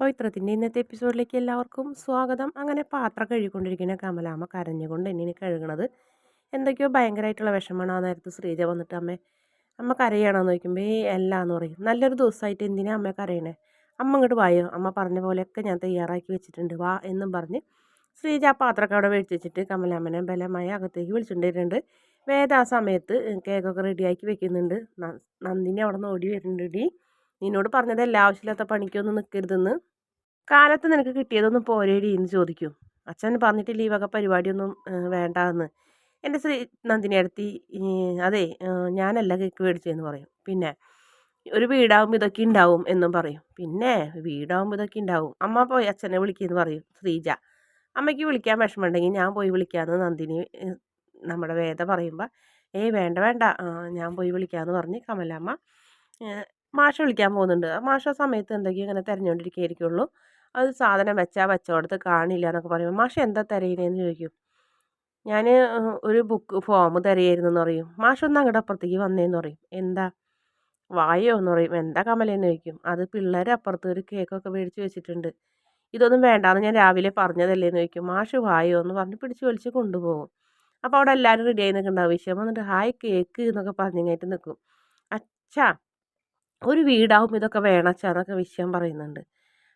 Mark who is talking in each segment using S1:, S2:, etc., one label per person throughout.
S1: പവിത്രത്തിന്റെ ഇന്നത്തെ എപ്പിസോഡിലേക്ക് എല്ലാവർക്കും സ്വാഗതം. അങ്ങനെ പാത്രം കഴുകിക്കൊണ്ടിരിക്കുന്ന കമലാമ്മ കരഞ്ഞുകൊണ്ട് എന്നെ കഴുകണത് എന്തൊക്കെയോ ഭയങ്കരമായിട്ടുള്ള വിഷമമാണ്. ആ നേരത്ത് ശ്രീജ വന്നിട്ട് അമ്മ അമ്മ കരയണമെന്ന് ചോദിക്കുമ്പോൾ ഏ എന്ന് പറയും. നല്ലൊരു ദിവസമായിട്ട് എന്തിനാ അമ്മ കരയണേ? അമ്മ ഇങ്ങോട്ട് വായോ? അമ്മ പറഞ്ഞ പോലെയൊക്കെ ഞാൻ തയ്യാറാക്കി വെച്ചിട്ടുണ്ട്. വാ എന്നും പറഞ്ഞ് ശ്രീജ ആ പാത്രമൊക്കെ അവിടെ മേടിച്ച് വെച്ചിട്ട് കമലാമ്മനെ ബലമായി അകത്തേക്ക് വിളിച്ചിട്ടുണ്ടായിട്ടുണ്ട്. വേദ ആ സമയത്ത് കേക്കൊക്കെ റെഡിയാക്കി വെക്കുന്നുണ്ട്. നന്ദിനി അവിടെ നിന്ന് ഓടി വരുന്നുണ്ട്. നിന്നോട് പറഞ്ഞതല്ല ആവശ്യമില്ലാത്ത പണിക്കൊന്നും നിൽക്കരുതെന്ന് കാലത്ത് നിനക്ക് കിട്ടിയതൊന്നും പോരേടി എന്ന് ചോദിക്കും. അച്ഛൻ പറഞ്ഞിട്ടില്ല ഈ വക പരിപാടിയൊന്നും വേണ്ടെന്ന്. എന്റെ ശ്രീ നന്ദിനി അടുത്തി അതെ ഞാനല്ല കേക്ക് മേടിച്ചതെന്ന് പറയും. പിന്നെ ഒരു വീടാകുമ്പോൾ ഇതൊക്കെ ഉണ്ടാവും എന്നും പറയും. പിന്നെ വീടാകുമ്പോൾ ഇതൊക്കെ ഉണ്ടാവും അമ്മ പോയി അച്ഛനെ വിളിക്കുമെന്ന് പറയും ശ്രീജ. അമ്മയ്ക്ക് വിളിക്കാൻ വിഷമമുണ്ടെങ്കിൽ ഞാൻ പോയി വിളിക്കാമെന്ന് നന്ദിനി നമ്മുടെ വേദ പറയുമ്പോൾ ഏയ് വേണ്ട വേണ്ട. ഞാൻ പോയി വിളിക്കാമെന്ന് പറഞ്ഞ് കമലമ്മ മാഷ വിളിക്കാൻ പോകുന്നുണ്ട്. ആ മാഷ സമയത്ത് എന്തൊക്കെയോ ഇങ്ങനെ തിരഞ്ഞുകൊണ്ടിരിക്കുകയായിരിക്കുള്ളൂ അത് സാധനം വെച്ചാൽ വെച്ചോടത്ത് കാണില്ല എന്നൊക്കെ പറയുമ്പോൾ മാഷ എന്താ തിരയുന്നതെന്ന് ചോദിക്കും. ഞാൻ ഒരു ബുക്ക് ഫോം തിരയായിരുന്നു എന്ന് പറയും. മാഷ ഒന്ന് അങ്ങോട്ട് അപ്പുറത്തേക്ക് വന്നേന്ന് പറയും. എന്താ? വായോ? എന്ന് പറയും. എന്താ കമലെന്ന് ചോദിക്കും. അത് പിള്ളേരെ അപ്പുറത്ത് ഒരു കേക്കൊക്കെ മേടിച്ച് വെച്ചിട്ടുണ്ട്. ഇതൊന്നും വേണ്ടാന്ന് ഞാൻ രാവിലെ പറഞ്ഞതല്ലേ എന്ന് ചോദിക്കും. മാഷ് വായോ? എന്ന് പറഞ്ഞ് പിടിച്ച് വലിച്ച് കൊണ്ടുപോകും. അപ്പോൾ അവിടെ എല്ലാവരും റെഡി ആയി നിൽക്കുന്നുണ്ടാവും. വിഷയം വന്നിട്ട് ഹായ് കേക്ക് എന്നൊക്കെ പറഞ്ഞു കഴിഞ്ഞിട്ട് നിൽക്കും അച്ഛാ ഒരു വീടാവും ഇതൊക്കെ വേണച്ചാ എന്നൊക്കെ വിഷയം പറയുന്നുണ്ട്.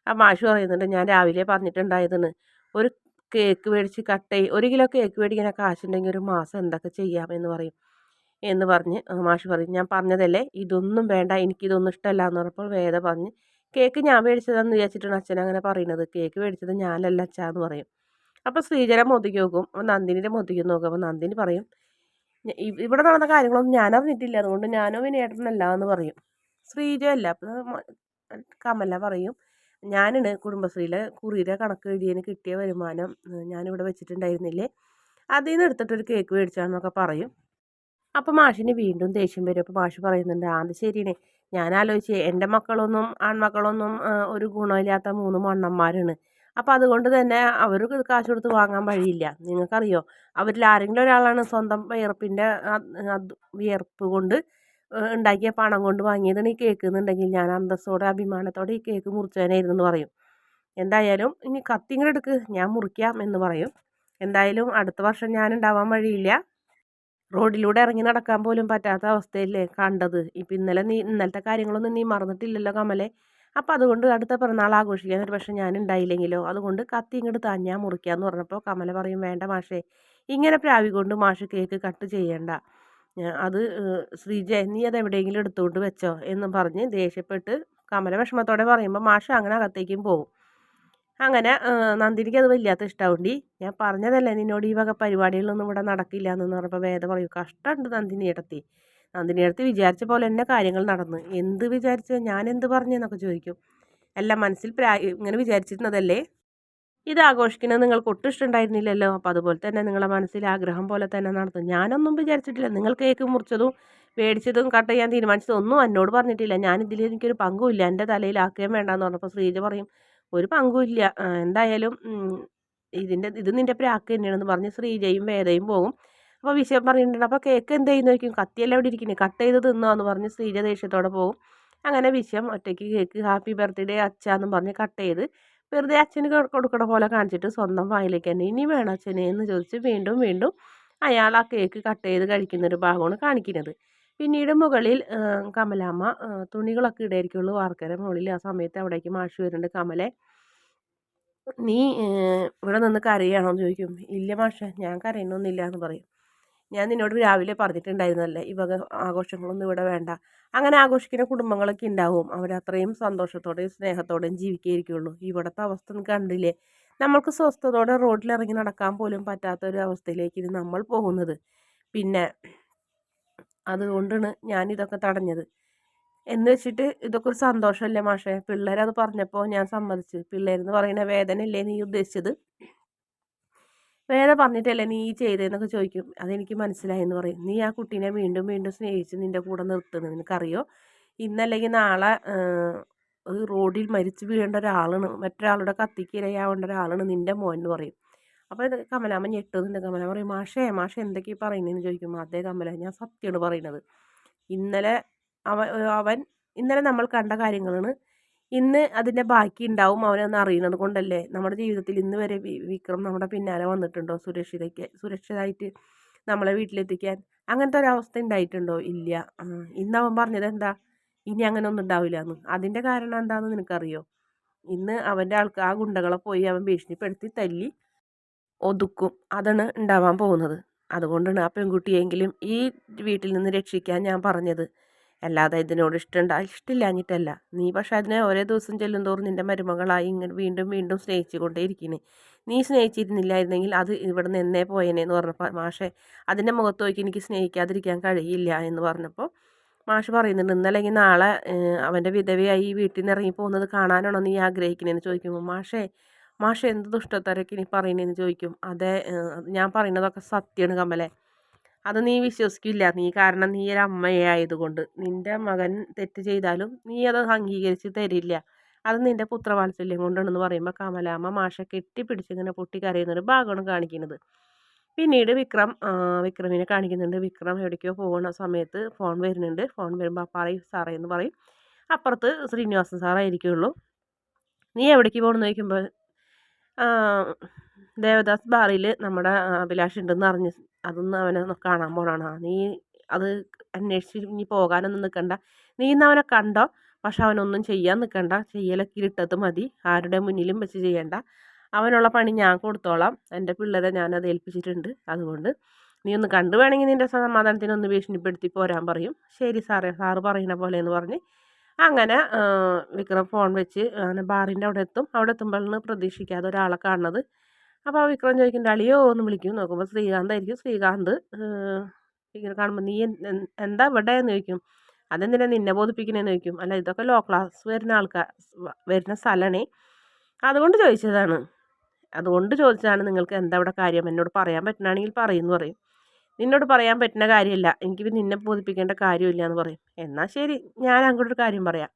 S1: ആ മാഷു പറയുന്നുണ്ട് ഞാൻ രാവിലെ പറഞ്ഞിട്ടുണ്ടായതെന്ന് ഒരു കേക്ക് മേടിച്ച് കട്ട് ചെയ്യും ഒരു കിലോ കേക്ക് മേടിക്കാൻ കാശുണ്ടെങ്കിൽ ഒരു മാസം എന്തൊക്കെ ചെയ്യാം എന്ന് പറയും എന്ന് പറഞ്ഞ് മാഷ് പറയും ഞാൻ പറഞ്ഞതല്ലേ ഇതൊന്നും വേണ്ട എനിക്കിതൊന്നും ഇഷ്ടമല്ല എന്ന് പറഞ്ഞപ്പോൾ വേദ പറഞ്ഞ് കേക്ക് ഞാൻ മേടിച്ചതാണെന്ന് വിചാരിച്ചിട്ടാണ് അച്ഛൻ അങ്ങനെ പറയുന്നത് കേക്ക് മേടിച്ചത് ഞാനല്ല അച്ഛാ എന്ന് പറയും. അപ്പോൾ ശ്രീജന മോദിക്ക് നോക്കും അപ്പോൾ നന്ദിനിയുടെ മോദിക്ക് നോക്കും അപ്പോൾ നന്ദിനി പറയും ഇവിടെ നടന്ന കാര്യങ്ങളൊന്നും ഞാൻ അറിഞ്ഞിട്ടില്ല അതുകൊണ്ട് ഞാനോ വിനേട്ടനല്ല എന്ന് പറയും. ശ്രീജ അല്ല. കമല പറയും. ഞാനാണ് കുടുംബശ്രീയിലെ കുറിയുടെ കണക്ക് എഴുതിയതിന് കിട്ടിയ വരുമാനം ഞാനിവിടെ വെച്ചിട്ടുണ്ടായിരുന്നില്ലേ? അതിൽ നിന്ന് എടുത്തിട്ടൊരു കേക്ക് മേടിച്ചാണെന്നൊക്കെ പറയും. അപ്പോൾ മാഷിന് വീണ്ടും ദേഷ്യം വരും. അപ്പോൾ മാഷ് പറയുന്നുണ്ട് അത് ശരിയാണ് ഞാൻ ആലോചിച്ച് എന്റെ മക്കളൊന്നും ആൺമക്കളൊന്നും ഒരു ഗുണമില്ലാത്ത മൂന്ന് മണ്ണന്മാരാണ്. അപ്പോൾ അതുകൊണ്ട് തന്നെ അവർ കാശ് കൊടുത്ത് വാങ്ങാൻ വഴിയില്ല. നിങ്ങൾക്കറിയോ? അവരിൽ ആരെങ്കിലും ഒരാളാണ് സ്വന്തം വിയർപ്പിന്റെ വിയർപ്പ് കൊണ്ട് ഉണ്ടാക്കിയ പണം കൊണ്ട് വാങ്ങിയതാണ് ഈ കേക്ക് എന്നുണ്ടെങ്കിൽ ഞാൻ അന്തസ്സോടെ അഭിമാനത്തോടെ ഈ കേക്ക് മുറിച്ചവനായിരുന്നു എന്ന് പറയും. എന്തായാലും ഇനി കത്തി എടുക്ക് ഞാൻ മുറിക്കാം എന്ന് പറയും. എന്തായാലും അടുത്ത വർഷം ഞാൻ ഉണ്ടാവാൻ വഴിയില്ല. റോഡിലൂടെ ഇറങ്ങി നടക്കാൻ പോലും പറ്റാത്ത അവസ്ഥയല്ലേ കണ്ടത്. ഇപ്പം ഇന്നലെ നീ ഇന്നലത്തെ കാര്യങ്ങളൊന്നും നീ മറന്നിട്ടില്ലല്ലോ കമലെ. അപ്പോൾ അതുകൊണ്ട് അടുത്ത പിറന്നാൾ ആഘോഷിക്കാൻ ഒരു പക്ഷേ ഞാൻ ഉണ്ടായില്ലെങ്കിലോ? അതുകൊണ്ട് കത്തി ഇങ്ങോട്ട് താൻ ഞാൻ മുറിക്കാമെന്ന് പറഞ്ഞപ്പോൾ കമല പറയും വേണ്ട മാഷേ ഇങ്ങനെ പ്രാവി കൊണ്ട് മാഷ് കേക്ക് കട്ട് ചെയ്യണ്ട. അത് ശ്രീജ നീ അത് എവിടെയെങ്കിലും എടുത്തുകൊണ്ട് വെച്ചോ എന്ന് പറഞ്ഞ് ദേഷ്യപ്പെട്ട് കമല വിഷമത്തോടെ പറയുമ്പോൾ മാഷ അങ്ങനെ അകത്തേക്കും പോകും അങ്ങനെ നന്ദിനിക്ക് അത് വല്ലാത്ത ഇഷ്ടമാവുണ്ടി ഞാൻ പറഞ്ഞതല്ലേ നിന്നോട് ഈ വക പരിപാടികളൊന്നും ഇവിടെ നടക്കില്ല എന്ന് പറഞ്ഞപ്പോൾ വേദ പറയും കഷ്ടമുണ്ട് നന്ദിനി ഇടത്തി നന്ദിനി ഇടത്തി വിചാരിച്ച പോലെ തന്നെ കാര്യങ്ങൾ നടന്നു. എന്ത് വിചാരിച്ച? ഞാൻ എന്ത് പറഞ്ഞെന്നൊക്കെ ചോദിക്കും. എല്ലാം മനസ്സിൽ പ്രാ ഇങ്ങനെ വിചാരിച്ചിരുന്നതല്ലേ? ഇത് ആഘോഷിക്കുന്നത് നിങ്ങൾക്ക് ഒട്ടും ഇഷ്ടമുണ്ടായിരുന്നില്ലല്ലോ. അപ്പോൾ അതുപോലെ തന്നെ നിങ്ങളുടെ മനസ്സിൽ ആഗ്രഹം പോലെ തന്നെ നടത്തും ഞാനൊന്നും വിചാരിച്ചിട്ടില്ല. നിങ്ങൾ കേക്ക് മുറിച്ചതും മേടിച്ചതും കട്ട് ചെയ്യാൻ തീരുമാനിച്ചതും ഒന്നും എന്നോട് പറഞ്ഞിട്ടില്ല. ഞാൻ ഇതിൽ എനിക്കൊരു പങ്കുമില്ല. എന്റെ തലയിൽ ആക്കുകയും വേണ്ടെന്ന് പറഞ്ഞപ്പോൾ ശ്രീജ പറയും ഒരു പങ്കുമില്ല എന്തായാലും ഇതിന്റെ ഇത് നിന്റെ പ്രാക്ക് തന്നെയാണെന്ന് പറഞ്ഞ് ശ്രീജയും വേദയും പോകും അപ്പോൾ വിഷയം പറഞ്ഞിട്ടുണ്ട്. അപ്പോൾ കേക്ക് എന്ത് ചെയ്യുന്ന ചോദിക്കും? കത്തിയല്ല ഇവിടെ ഇരിക്കുന്നത് കട്ട് ചെയ്ത് തിന്നോ എന്ന് പറഞ്ഞ് ശ്രീജ ദേഷ്യത്തോടെ പോകും അങ്ങനെ വിഷയം ഒറ്റയ്ക്ക് കേക്ക് ഹാപ്പി ബർത്ത്ഡേ അച്ഛാന്നും പറഞ്ഞ് കട്ട് ചെയ്ത് വെറുതെ അച്ഛന് കൊടുക്കണ പോലെ കാണിച്ചിട്ട് സ്വന്തം വായിലേക്ക് തന്നെ ഇനി വേണം അച്ഛനെ എന്ന് ചോദിച്ച് വീണ്ടും വീണ്ടും അയാൾ ആ കേക്ക് കട്ട് ചെയ്ത് കഴിക്കുന്നൊരു ഭാഗമാണ് കാണിക്കുന്നത്. പിന്നീട് മുകളിൽ കമലാമ്മ തുണികളൊക്കെ ഇടായിരിക്കുള്ളൂ വാർക്കര മുകളിൽ. ആ സമയത്ത് അവിടേക്ക് മാഷ് വരുന്നുണ്ട്. കമലെ നീ ഇവിടെ നിന്ന് കരയാണോ? എന്ന് ചോദിക്കും. ഇല്ല മാഷ ഞാൻ കരയുന്നൊന്നുമില്ല എന്ന് പറയും. ഞാൻ നിന്നോട് രാവിലെ പറഞ്ഞിട്ടുണ്ടായിരുന്നല്ലേ ഈ വക ആഘോഷങ്ങളൊന്നും ഇവിടെ വേണ്ട. അങ്ങനെ ആഘോഷിക്കുന്ന കുടുംബങ്ങളൊക്കെ ഉണ്ടാവും. അവരത്രയും സന്തോഷത്തോടെയും സ്നേഹത്തോടെയും ജീവിക്കുകയായിരിക്കുള്ളൂ. ഇവിടുത്തെ അവസ്ഥ കണ്ടില്ലേ? നമ്മൾക്ക് സ്വസ്ഥതയോടെ റോഡിലിറങ്ങി നടക്കാൻ പോലും പറ്റാത്ത ഒരു അവസ്ഥയിലേക്ക് നമ്മൾ പോകുന്നത്. പിന്നെ അതുകൊണ്ടാണ് ഞാനിതൊക്കെ തടഞ്ഞത്. എന്ന് വെച്ചിട്ട് ഇതൊക്കെ ഒരു സന്തോഷമല്ലേ മാഷേ? പിള്ളേരത് പറഞ്ഞപ്പോൾ ഞാൻ സമ്മതിച്ചു. പിള്ളേരെന്ന് പറയുന്ന വേദനയല്ലേ നീ ഉദ്ദേശിച്ചത്? വേറെ പറഞ്ഞിട്ടല്ലേ നീ ഈ ചെയ്തതെന്നൊക്കെ ചോദിക്കും. അതെനിക്ക് മനസ്സിലായി എന്ന് പറയും. നീ ആ കുട്ടീനെ വീണ്ടും വീണ്ടും സ്നേഹിച്ച് നിന്റെ കൂടെ നിർത്തുന്നത് നിനക്കറിയോ? ഇന്നല്ലെങ്കിൽ നാളെ റോഡിൽ മരിച്ചു വീഴേണ്ട ഒരാളാണ്. മറ്റൊരാളുടെ കത്തിക്ക് ഇരയാവേണ്ട ഒരാളാണ് നിന്റെ മോൻ എന്ന് പറയും. അപ്പോൾ ഇത് കമലാമ്മ ഞെട്ടുന്നുണ്ട്. കമലാമ്മ പറയും മാഷേ മാഷ എന്തൊക്കെയാണ് പറയുന്നതെന്ന് ചോദിക്കും. അതേ കമല ഞാൻ സത്യമാണ് പറയുന്നത്. ഇന്നലെ അവൻ ഇന്നലെ നമ്മൾ കണ്ട കാര്യങ്ങളാണ്. ഇന്ന് അതിന്റെ ബാക്കി ഉണ്ടാവും അവനൊന്ന് അറിയുന്നത് കൊണ്ടല്ലേ. നമ്മുടെ ജീവിതത്തിൽ ഇന്ന് വരെ വിക്രം നമ്മുടെ പിന്നാലെ വന്നിട്ടുണ്ടോ? സുരക്ഷിതയ്ക്ക് സുരക്ഷിതമായിട്ട് നമ്മളെ വീട്ടിലെത്തിക്കാൻ അങ്ങനത്തെ ഒരവസ്ഥ ഉണ്ടായിട്ടുണ്ടോ ഇല്ല. ഇന്ന് അവൻ പറഞ്ഞത് എന്താ? ഇനി അങ്ങനെ ഒന്നും ഉണ്ടാവില്ല എന്ന് അതിന്റെ കാരണം എന്താണെന്ന് നിനക്കറിയോ? ഇന്ന് അവന്റെ ആൾക്ക് ആ ഗുണ്ടകളെ പോയി അവൻ ഭീഷണിപ്പെടുത്തി തല്ലി ഒതുക്കും. അതാണ് ഉണ്ടാവാൻ പോകുന്നത്. അതുകൊണ്ടാണ് ആ പെൺകുട്ടിയെങ്കിലും ഈ വീട്ടിൽ നിന്ന് രക്ഷിക്കാൻ ഞാൻ പറഞ്ഞത്. അല്ലാതെ ഇതിനോട് ഇഷ്ടമുണ്ട ഇഷ്ടമില്ലാഞ്ഞിട്ടല്ല നീ പക്ഷെ അതിനെ ഓരോ ദിവസം ചെല്ലും തോറും നിന്റെ മരുമകളായി ഇങ്ങനെ വീണ്ടും വീണ്ടും സ്നേഹിച്ചു കൊണ്ടേയിരിക്കുന്നു നീ സ്നേഹിച്ചിരുന്നില്ലായിരുന്നെങ്കിൽ അത് ഇവിടെ നിന്ന് എന്നേ പോയേനേന്ന് പറഞ്ഞപ്പോൾ മാഷെ അതിന്റെ മുഖത്ത് നോക്കി എനിക്ക് സ്നേഹിക്കാതിരിക്കാൻ കഴിയില്ല എന്ന് പറഞ്ഞപ്പോൾ മാഷ് പറയുന്നുണ്ട് ഇന്നല്ലെങ്കിൽ നാളെ അവന്റെ വിധവയായി ഈ വീട്ടിൽ നിന്ന് ഇറങ്ങി പോകുന്നത് കാണാനാണോ നീ ആഗ്രഹിക്കുന്നതെന്ന് ചോദിക്കുമ്പോൾ മാഷേ മാഷ് എന്ത് ദുഷ്ടത്തരൊക്കെ ഇനി പറയുന്നതെന്ന് ചോദിക്കും. അതെ ഞാൻ പറയുന്നതൊക്കെ സത്യമാണ് കമലെ. അത് നീ വിശ്വസിക്കില്ല. നീ കാരണം നീ ഒരു അമ്മയായതുകൊണ്ട് നിന്റെ മകൻ തെറ്റ് ചെയ്താലും നീ അത് അംഗീകരിച്ച് തരില്ല. അത് നിന്റെ പുത്രവാത്സല്യം കൊണ്ടാണെന്ന് പറയുമ്പോൾ കമലാമ്മ മാഷ കെട്ടിപ്പിടിച്ച് ഇങ്ങനെ പൊട്ടിക്കരയുന്നൊരു ഭാഗമാണ് കാണിക്കുന്നത്. പിന്നീട് വിക്രം വിക്രമിനെ കാണിക്കുന്നുണ്ട്. വിക്രം എവിടേക്കോ പോകുന്ന സമയത്ത് ഫോൺ വരുന്നുണ്ട്. ഫോൺ വരുമ്പോൾ പറയും സാറേ എന്ന് പറയും. അപ്പുറത്ത് ശ്രീനിവാസൻ സാറായിരിക്കുള്ളൂ. നീ എവിടേക്ക് പോകണമെന്ന് ചോദിക്കുമ്പോൾ ദേവദാസ് ബാറിൽ നമ്മുടെ അഭിലാഷ് ഉണ്ടെന്ന് അറിഞ്ഞ് അതൊന്ന് അവനെ കാണാൻ പോകണം നീ അത് അന്വേഷിച്ച് ഇനി പോകാനൊന്നും നിൽക്കണ്ട നീ ഇന്ന് അവനെ കണ്ടോ? പക്ഷെ അവനൊന്നും ചെയ്യാൻ നിൽക്കണ്ട ചെയ്യലൊക്കെ ഇരുട്ടത്ത് മതി. ആരുടെ മുന്നിലും വെച്ച് ചെയ്യണ്ട. അവനുള്ള പണി ഞാൻ കൊടുത്തോളാം. എന്റെ പിള്ളേരെ ഞാനത് ഏൽപ്പിച്ചിട്ടുണ്ട്. അതുകൊണ്ട് നീ ഒന്ന് കണ്ടു വേണമെങ്കിൽ നിന്റെ സമാധാനത്തിന് ഒന്ന് ഭീഷണിപ്പെടുത്തി പോരാൻ പറയും. ശരി സാറേ. സാറ് പറയുന്ന പോലെ എന്ന് പറഞ്ഞ് അങ്ങനെ വിക്രം ഫോൺ വെച്ച് അങ്ങനെ ബാറിന്റെ അവിടെ എത്തും. അവിടെ എത്തുമ്പോഴാണ് പ്രതീക്ഷിക്കാതെ ഒരാളെ കാണുന്നത്. അപ്പോൾ വിക്രം ചോദിക്കുന്നുണ്ട് അളിയോ എന്ന് വിളിക്കും. നോക്കുമ്പോൾ ശ്രീകാന്തായിരിക്കും ശ്രീകാന്ത് ഇങ്ങനെ കാണുമ്പോൾ നീ എന്താ ഇവിടെ? എന്ന് ചോദിക്കും. അതെന്തിനാ നിന്നെ ബോധിപ്പിക്കണേന്ന്? ചോദിക്കും. അല്ല ഇതൊക്കെ ലോ ക്ലാസ് വരുന്ന ആൾക്കാർ വരുന്ന സ്ഥലമാണേ അതുകൊണ്ട് ചോദിച്ചതാണ്. അതുകൊണ്ട് ചോദിച്ചതാണ് നിങ്ങൾക്ക് എന്താ ഇവിടെ കാര്യം? എന്നോട് പറയാൻ പറ്റണമെങ്കിൽ പറയുമെന്ന് പറയും. നിന്നോട് പറയാൻ പറ്റുന്ന കാര്യമില്ല എനിക്ക് നിന്നെ ബോധിപ്പിക്കേണ്ട കാര്യമില്ല എന്ന് പറയും. എന്നാൽ ശരി ഞാൻ അങ്ങോട്ടൊരു കാര്യം പറയാം.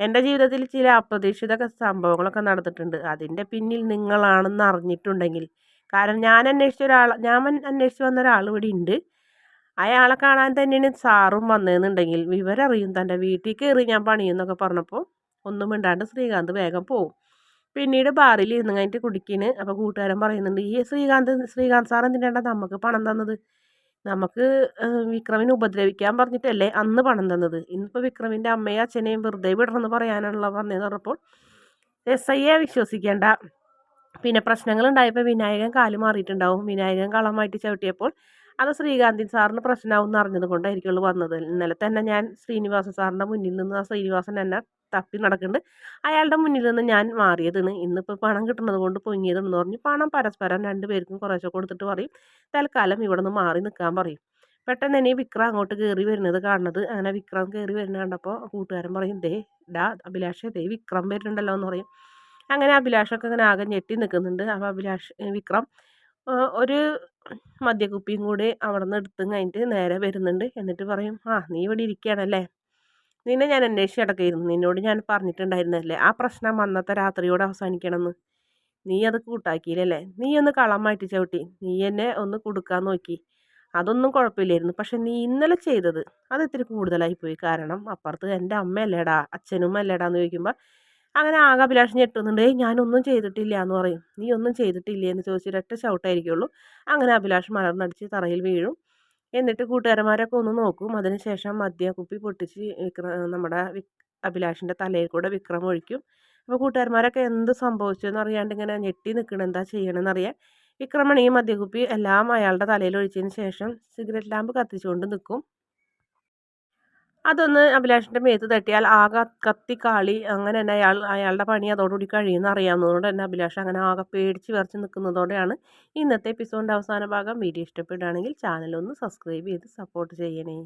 S1: എന്റെ ജീവിതത്തിൽ ചില അപ്രതീക്ഷിത സംഭവങ്ങളൊക്കെ നടന്നിട്ടുണ്ട്. അതിന്റെ പിന്നിൽ നിങ്ങളാണെന്ന് അറിഞ്ഞിട്ടുണ്ടെങ്കിൽ. കാരണം ഞാൻ അന്വേഷിച്ച ഒരാൾ ഞാൻ അന്വേഷിച്ച് വന്ന ഒരാൾ ഇവിടെ ഉണ്ട്. അയാളെ കാണാൻ തന്നെയാണ് സാറും വന്നതെന്നുണ്ടെങ്കിൽ വിവരറിയും. തന്റെ വീട്ടിൽ കയറി ഞാൻ പണിയെന്നൊക്കെ പറഞ്ഞപ്പോൾ ഒന്നും മിണ്ടാണ്ട് ശ്രീകാന്ത് വേഗം പോവും. പിന്നീട് ബാറിൽ ഇരുന്ന് കഴിഞ്ഞിട്ട് കുടിക്കിന് അപ്പോൾ കൂട്ടുകാരൻ പറയുന്നുണ്ട് ഈ ശ്രീകാന്ത് ശ്രീകാന്ത് സാർ എന്തിനാണ് നമുക്ക് പണം തന്നത്? നമുക്ക് വിക്രമിനെ ഉപദ്രവിക്കാൻ പറഞ്ഞിട്ടല്ലേ അന്ന് പണം തന്നത്. ഇന്നിപ്പോൾ വിക്രമിന്റെ അമ്മയും അച്ഛനെയും വെറുതെ വിടണമെന്ന് പറയാനുള്ള പറഞ്ഞതെന്ന് പറഞ്ഞപ്പോൾ എസ് ഐയെ വിശ്വസിക്കേണ്ട. പിന്നെ പ്രശ്നങ്ങളുണ്ടായപ്പോൾ വിനായകൻ കാൽ മാറിയിട്ടുണ്ടാവും. വിനായകൻ കളമായിട്ട് ചവിട്ടിയപ്പോൾ അത് ശ്രീകാന്തിൻ സാറിന് പ്രശ്നമാവും അറിഞ്ഞത് കൊണ്ടായിരിക്കും അവൾ വന്നത്. ഇന്നലെ തന്നെ ഞാൻ ശ്രീനിവാസൻ സാറിന്റെ മുന്നിൽ നിന്ന് ആ ശ്രീനിവാസൻ എന്നെ തപ്പി നടക്കുന്നുണ്ട്. അയാളുടെ മുന്നിൽ നിന്ന് ഞാൻ മാറിയതാണ്. ഇന്നിപ്പോൾ പണം കിട്ടുന്നത് കൊണ്ട് പൊങ്ങിയതെന്ന് പറഞ്ഞ് പണം പരസ്പരം രണ്ടുപേർക്കും കുറേശ്ശെ കൊടുത്തിട്ട് പറയും. തൽക്കാലം ഇവിടെ നിന്ന് മാറി നിൽക്കാൻ പറയും. പെട്ടെന്ന് തന്നെ വിക്രം അങ്ങോട്ട് കയറി വരുന്നത് കാണുന്നത് അങ്ങനെ വിക്രം കയറി വരുന്ന കണ്ടപ്പോൾ കൂട്ടുകാരൻ പറയും ദേ ഡാ അഭിലാഷേ ദേ വിക്രം വരുന്നുണ്ടല്ലോ എന്ന് പറയും. അങ്ങനെ അഭിലാഷൊക്കെ അങ്ങനെ ആകെ ഞെട്ടി നിൽക്കുന്നുണ്ട്. അപ്പോൾ അഭിലാഷ് വിക്രം ഒരു മദ്യക്കുപ്പിയും കൂടി അവിടെ നിന്ന് എടുത്തും കഴിഞ്ഞിട്ട് നേരെ വരുന്നുണ്ട്. എന്നിട്ട് പറയും ആ നീ ഇവിടെ ഇരിക്കുകയാണല്ലേ? നിന്നെ ഞാൻ അന്വേഷിച്ച് കിടക്കുകയായിരുന്നു. നിന്നോട് ഞാൻ പറഞ്ഞിട്ടുണ്ടായിരുന്നല്ലേ ആ പ്രശ്നം അന്നത്തെ രാത്രിയോടെ അവസാനിക്കണമെന്ന്. നീ അത് കൂട്ടാക്കിയില്ലല്ലേ? നീ ഒന്ന് കളം മാറ്റി ചവിട്ടി. നീ എന്നെ ഒന്ന് കൊടുക്കാൻ നോക്കി. അതൊന്നും കുഴപ്പമില്ലായിരുന്നു. പക്ഷെ നീ ഇന്നലെ ചെയ്തത് അത് ഇത്തിരി കൂടുതലായി പോയി. കാരണം അപ്പുറത്ത് എന്റെ അമ്മയല്ലേടാ അച്ഛനും അല്ലേടാ എന്ന് ചോദിക്കുമ്പോൾ അങ്ങനെ ആകെ അഭിലാഷം ഞെട്ടുന്നുണ്ട്. ഞാനൊന്നും ചെയ്തിട്ടില്ല എന്ന് പറയും. നീ ഒന്നും ചെയ്തിട്ടില്ല എന്ന് ചോദിച്ചിട്ട് ഒറ്റ ചവിട്ടായിരിക്കുള്ളൂ. അങ്ങനെ അഭിലാഷ് മലർന്നടിച്ച് തറയിൽ വീഴും. എന്നിട്ട് കൂട്ടുകാരന്മാരൊക്കെ ഒന്ന് നോക്കും. അതിനുശേഷം മദ്യ കുപ്പി പൊട്ടിച്ച് വിക്ര നമ്മുടെ അഭിലാഷിന്റെ തലയിൽ കൂടെ വിക്രം ഒഴിക്കും. അപ്പോൾ കൂട്ടുകാരന്മാരൊക്കെ എന്ത് സംഭവിച്ചു എന്നറിയാണ്ട് ഇങ്ങനെ ഞെട്ടി നിൽക്കണം എന്താ ചെയ്യണമെന്നറിയാൻ വിക്രമണി മദ്യക്കുപ്പി എല്ലാം അയാളുടെ തലയിൽ ഒഴിച്ചതിന് ശേഷം സിഗരറ്റ് ലാമ്പ് കത്തിച്ചുകൊണ്ട് നിൽക്കും അതൊന്ന് അഭിലാഷിന്റെ മേത്ത് തട്ടിയാൽ ആകെ കത്തി കാളി അങ്ങനെ തന്നെ അയാൾ അയാളുടെ പണി അതോടുകൂടി കഴിയുമെന്ന് അറിയാവുന്നതുകൊണ്ട് തന്നെ അഭിലാഷ് അങ്ങനെ ആകെ പേടിച്ച് വിറച്ച് നിൽക്കുന്നതോടെയാണ് ഇന്നത്തെ എപ്പിസോഡിന്റെ അവസാന ഭാഗം. വീഡിയോ ഇഷ്ടപ്പെടുകയാണെങ്കിൽ ചാനലൊന്ന് സബ്സ്ക്രൈബ് ചെയ്ത് സപ്പോർട്ട് ചെയ്യണേ.